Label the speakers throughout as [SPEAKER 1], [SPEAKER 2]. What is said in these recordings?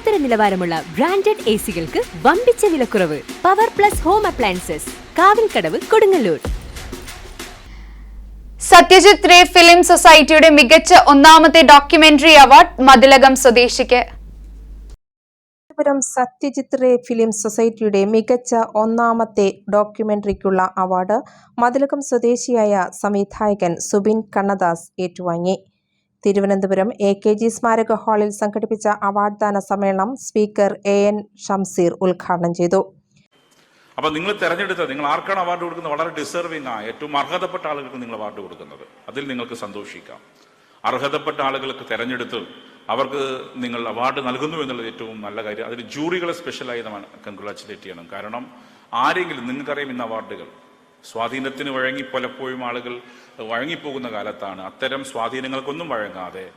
[SPEAKER 1] ലോകോത്തര നിലവാരമുള്ള branded A സികൾക്ക് വമ്പിച്ച വിലക്കുറവ്. Power plus home appliances Kavilkadavu Kodungallur.
[SPEAKER 2] Satyajit Ray film സൊസൈറ്റിയുടെ മികച്ച ഒന്നാമത്തെ ഡോക്യുമെന്ററി അവാർഡ് മതിലകം സ്വദേശിക്ക്.
[SPEAKER 3] തിരുവനന്തപുരം സത്യജിത് റേ ഫിലിം സൊസൈറ്റിയുടെ മികച്ച ഒന്നാമത്തെ ഡോക്യുമെന്ററിക്കുള്ള അവാർഡ് മതിലകം സ്വദേശിയായ സംവിധായകൻ സുബിൻ കണ്ണദാസ് ഏറ്റുവാങ്ങി. തിരുവനന്തപുരം എ കെ ജി സ്മാരക ഹാളിൽ സംഘടിപ്പിച്ച അവാർഡ്ദാന സമ്മേളനം സ്പീക്കർ എ എൻ ഷംസീർ ഉദ്ഘാടനം ചെയ്തു.
[SPEAKER 4] അപ്പോൾ നിങ്ങൾ തിരഞ്ഞെടുത്ത നിങ്ങൾ ആർക്കാണ് അവാർഡ് കൊടുക്കുന്നത്? വളരെ ഡിസേർവിംഗ് ആ ഏറ്റവും അർഹതപ്പെട്ട ആളുകൾക്ക് നിങ്ങൾ അവാർഡ് കൊടുക്കുന്നത്. അതിൽ നിങ്ങൾക്ക് സന്തോഷിക്കാം. അർഹതപ്പെട്ട ആളുകൾക്ക് തിരഞ്ഞെടുത്ത് അവർക്ക് നിങ്ങൾ അവാർഡ് നൽകുന്നു എന്നുള്ളത് ഏറ്റവും നല്ല കാര്യം. അതിൽ ജൂറികളെ സ്പെഷ്യലായി നമ്മൾ കൺഗ്രാച്ചുലേറ്റ് ചെയ്യണം. കാരണം ആരെങ്കിലും നിങ്ങൾക്കറിയാം ഇന്ന് അവാർഡുകൾ. സ്വാധീനത്തിന് വഴങ്ങി പലപ്പോഴും ആളുകൾ വഴങ്ങിപ്പോകുന്ന കാലത്താണ്. അത്തരം സ്വാധീനങ്ങൾക്കൊന്നും വഴങ്ങാതെ.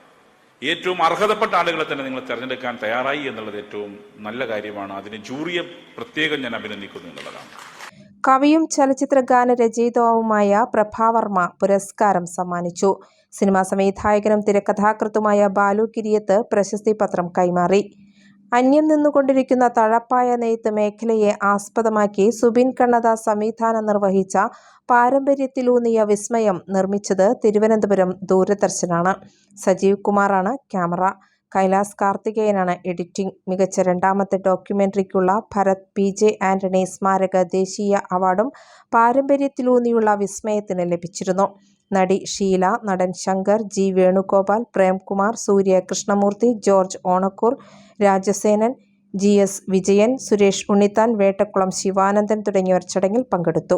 [SPEAKER 4] ഏറ്റവും അർഹതപ്പെട്ട ആളുകളെ തന്നെ നിങ്ങൾ തിരഞ്ഞെടുക്കാൻ തയ്യാറായി എന്നുള്ളത് ഏറ്റവും നല്ല കാര്യമാണ്. അതിന് ജൂറിയെ പ്രത്യേകം ഞാൻ അഭിനന്ദിക്കുന്നു എന്നുള്ളതാണ്.
[SPEAKER 3] കവിയും ചലച്ചിത്ര ഗാന രചയിതാവുമായ പ്രഭാവർമ്മ പുരസ്കാരം സമ്മാനിച്ചു. സിനിമാ സംവിധായകനും തിരക്കഥാകൃത്തുമായ ബാലു കിരിയത്ത് പ്രശസ്തി പത്രം കൈമാറി. അന്യം നിന്നുകൊണ്ടിരിക്കുന്ന തഴപ്പായ നെയ്ത്ത് മേഖലയെ ആസ്പദമാക്കി സുബിൻ കണ്ണദാസ് സംവിധാനം നിർവഹിച്ച പാരമ്പര്യത്തിലൂന്നിയ വിസ്മയം നിർമ്മിച്ചത് തിരുവനന്തപുരം ദൂരദർശനാണ്. സജീവ് കുമാറാണ് ക്യാമറ. കൈലാസ് കാർത്തികേയനാണ് എഡിറ്റിംഗ്. മികച്ച രണ്ടാമത്തെ ഡോക്യുമെന്ററിക്കുള്ള ഭരത് പി ജെ ആന്റണി സ്മാരക ദേശീയ അവാർഡും പാരമ്പര്യത്തിലൂന്നിയുള്ള വിസ്മയത്തിന് ലഭിച്ചിരുന്നു. നടി ഷീല നടൻ Shankar G Venugopal Premkumar Surya Krishnamoorthy George Onakkoor Rajasenan G S Vijayan Suresh Unnithan Vettakulam Sivanandan തുടങ്ങിയവർ ചടങ്ങിൽ പങ്കെടുത്തു.